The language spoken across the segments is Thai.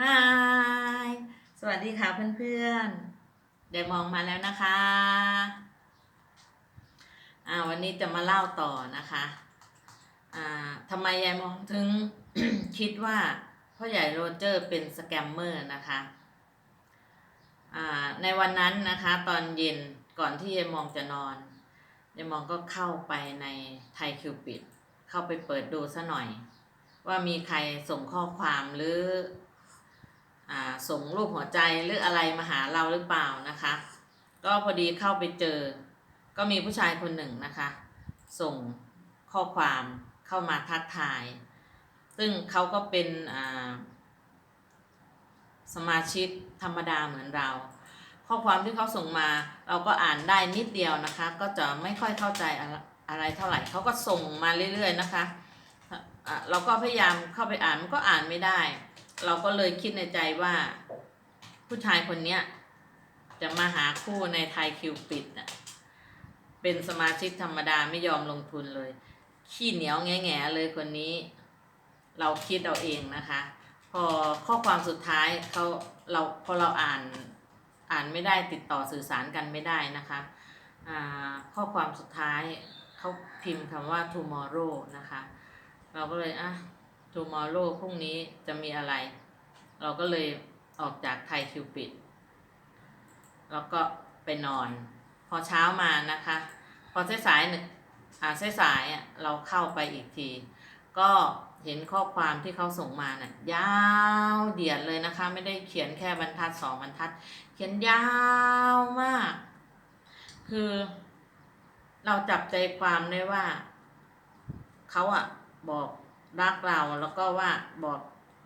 ฮายสวัสดีค่ะเพื่อนๆ ได้มองมาแล้วนะคะ อ่าวันนี้จะมาเล่าต่อนะคะ อ่าทำไมยายมองถึง คิดว่าพ่อใหญ่โรเจอร์เป็นสแกมเมอร์นะคะ อ่าในวันนั้นนะคะตอนเย็นก่อนที่ยายมองจะนอนยายมองก็เข้าไปในไทยคิวปิด เข้าไปเปิดดูซะหน่อย ว่ามีใครส่งข้อความหรือ ส่งรูปหัวใจหรืออะไรมาหาเราหรือเปล่านะคะ ก็พอดีเข้าไปเจอ ก็มีผู้ชายคนหนึ่งนะคะ ส่งข้อความเข้ามาทักทาย ซึ่งเขาก็เป็นสมาชิกธรรมดาเหมือนเรา ข้อความที่เขาส่งมาเราก็อ่านได้นิดเดียวนะคะ ก็จะไม่ค่อยเข้าใจอะไรเท่าไหร่เขาก็ส่งมาเรื่อยๆนะคะะเราก็พยายามเข้าไปอ่านมันก็อ่านไม่ได้ เราก็เลยคิดในใจว่า ผู้ชายคนเนี้ย จะมาหาคู่ในไทยคิวปิดน่ะ เป็นสมาชิกธรรมดาไม่ยอมลงทุนเลย ขี้เหนียวแง่ๆเลยคนนี้ เราคิดเอาเองนะคะ พอข้อความสุดท้ายเขาเราพอเราอ่านอ่านไม่ได้ติดต่อสื่อสารกันไม่ได้นะคะอ่าข้อความสุดท้ายเขาพิมพ์คำว่า tomorrow นะคะ เราก็เลยอะ tomorrow พรุ่งนี้จะมีอะไร เราก็เลยออกจากไทยคิวปิด แล้วก็ไปนอน พอเช้ามานะคะ พอสายๆเนี่ยอ่าสายๆอะเราเข้าไปอีกที ก็เห็นข้อความที่เขาส่งมาน่ะยาวเดียดเลยนะคะ ไม่ได้เขียนแค่บรรทัดสองบรรทัด เขียนยาวมาก คือ เราจับใจความได้ว่า เขาอะบอก รักเราแล้วก็ว่าบอก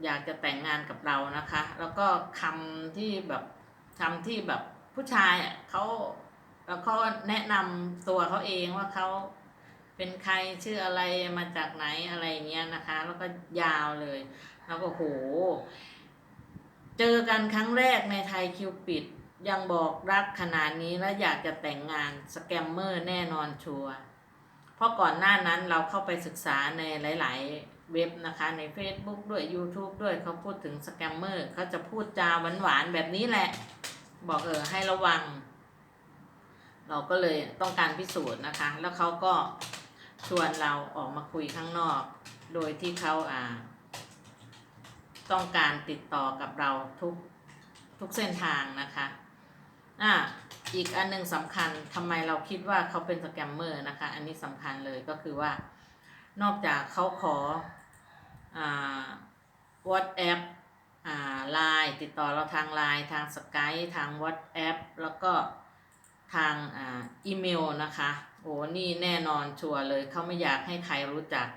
อยากจะแต่งงานกับเรานะคะ แล้วก็คำที่แบบคำที่แบบผู้ชายอะเขาแล้วเขาแนะนำตัวเขาเองว่าเขาเป็นใครชื่ออะไรมาจากไหนอะไรเงี้ยนะคะ แล้วก็ยาวเลย แล้วก็โห เจอกันครั้งแรกในไทยคิวปิด ยังบอกรักขนาดนี้แล้วอยากจะแต่งงานสแกมเมอร์แน่นอนชัวร์เพราะก่อนหน้านั้นเราเข้าไปศึกษาในหลาย ๆ เว็บนะคะใน Facebook ด้วย YouTube ด้วยเขาพูดถึงสแกมเมอร์เขาจะพูดจาหวานๆแบบนี้แหละ บอกเออให้ระวัง เราก็เลยต้องการพิสูจน์นะคะ แล้วเขาก็ชวนเราออกมาคุยข้างนอก โดยที่เขาอ่า ต้องการติดต่อกับเราทุกทุกเส้นทางนะคะอ่าอีกอันหนึงสำคัญทำไมเราคิดว่าเขาเป็นสแกมเมอร์นะคะ อันนี้สำคัญเลยก็คือว่า นอกจากเขาขออ่า WhatsApp อ่าไลน์ติดต่อเราทางไลน์ทางสกายทาง WhatsApp แล้วก็ทางอ่าอีเมลนะคะโอ้นี่แน่นอนชัวร์เลยเขาไม่อยากให้ใครรู้จัก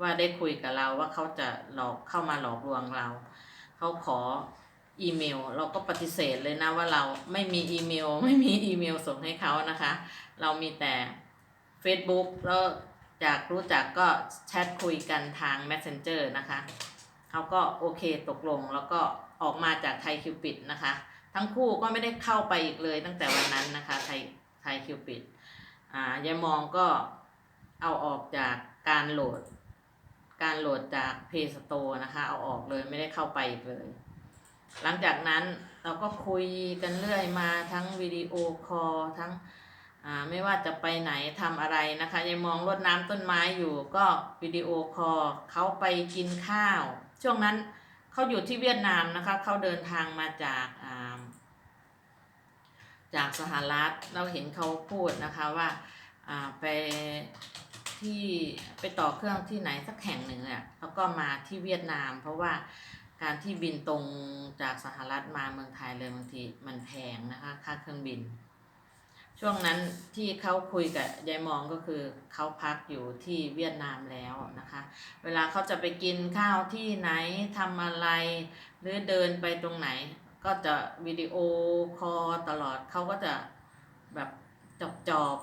ว่าได้คุยกับเราว่าเขาจะหลอกเข้ามาหลอกลวงเรา เขาขออีเมล เราก็ปฏิเสธเลยนะว่าเราไม่มีอีเมล ไม่มีอีเมลส่งให้เขานะคะ เรามีแต่ Facebook แล้ว จากรู้จักก็แชทคุยกันทาง Messenger นะคะเขาก็โอเคตกลงแล้วก็ออกมาจากไทยคิวปิดนะคะ ทั้งคู่ก็ไม่ได้เข้าไปอีกเลยตั้งแต่วันนั้นนะคะไทยไทยคิวปิดอ่ายายมองก็เอาออกจากการโหลด การโหลดจาก Play Store นะคะ เอาออกเลยไม่ได้เข้าไปอีกเลย หลังจากนั้นเราก็คุยกันเรื่อยมาทั้งวิดีโอคอลทั้ง ไม่ว่าจะไปไหนทำอะไรนะคะยังมองรดน้ำต้นไม้อยู่ก็วิดีโอคอลเขาไปกินข้าว ช่วงนั้นเขาอยู่ที่เวียดนามนะคะเขาเดินทางมาจากอ่าจากสหรัฐเราเห็นเขาพูดนะคะว่าอ่าไปที่ไปต่อเครื่องที่ไหนสักแห่งหนึ่งอะแล้วก็มาที่เวียดนาม เพราะว่าการที่บินตรงจากสหรัฐมาเมืองไทยเลยบางทีมันแพงนะคะค่าเครื่องบิน ช่วงนั้นที่เขาคุยกับยายมองก็คือเขาพักอยู่ที่เวียดนามแล้วนะคะ เวลาเขาจะไปกินข้าวที่ไหนทำอะไร หรือเดินไปตรงไหน ก็จะวิดีโอคอลตลอดเขาก็จะแบบจอบจอบ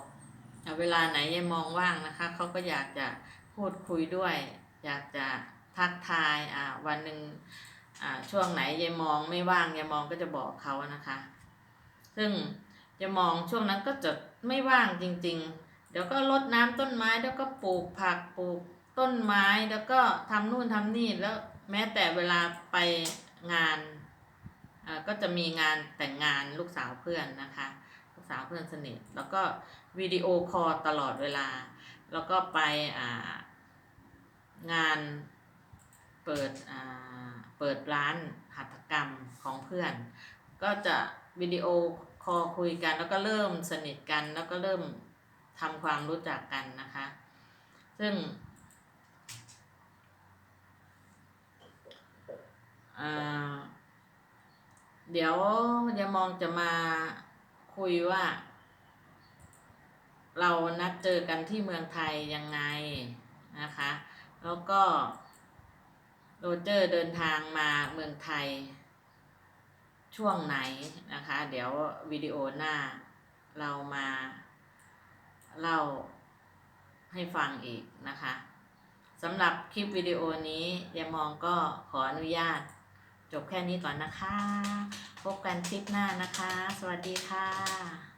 เวลาไหนยายมองว่างนะคะเขาก็อยากจะพูดคุยด้วย อยากจะทักทายอ่าวันหนึ่งอ่าช่วงไหนยายมองไม่ว่างยายมองก็จะบอกเขานะคะ ซึ่ง ยายมองช่วงนั้นก็จะไม่ว่างจริง ๆ เดี๋ยวก็รดน้ำต้นไม้แล้วก็ปลูกผักปลูกต้นไม้แล้วก็ทำนู่นทำนี่แล้วแม้แต่เวลาไปงานก็จะมีงานแต่งงานลูกสาวเพื่อนนะคะ ลูกสาวเพื่อนสนิท แล้วก็วิดีโอคอลตลอดเวลา แล้วก็ไปงานเปิดเปิดร้านหัตถกรรมของเพื่อน ก็จะวิดีโอค อคุยกันแล้วก็เริ่มสนิทกันแล้วก็เริ่มทำความรู้จักกันนะคะ ซึ่งเดี๋ยวยามองจะมาคุยว่า เรานัดเจอกันที่เมืองไทยยังไงนะคะ แล้วก็โรเจอร์เดินทางมาเมืองไทย ช่วงไหนนะคะ เดี๋ยววิดีโอหน้าเรามาเล่าให้ฟังอีกนะคะสำหรับคลิปวิดีโอนี้ยายมองก็ขออนุญาต จบแค่นี้ก่อนนะคะ พบกันคลิปหน้านะคะ สวัสดีค่ะ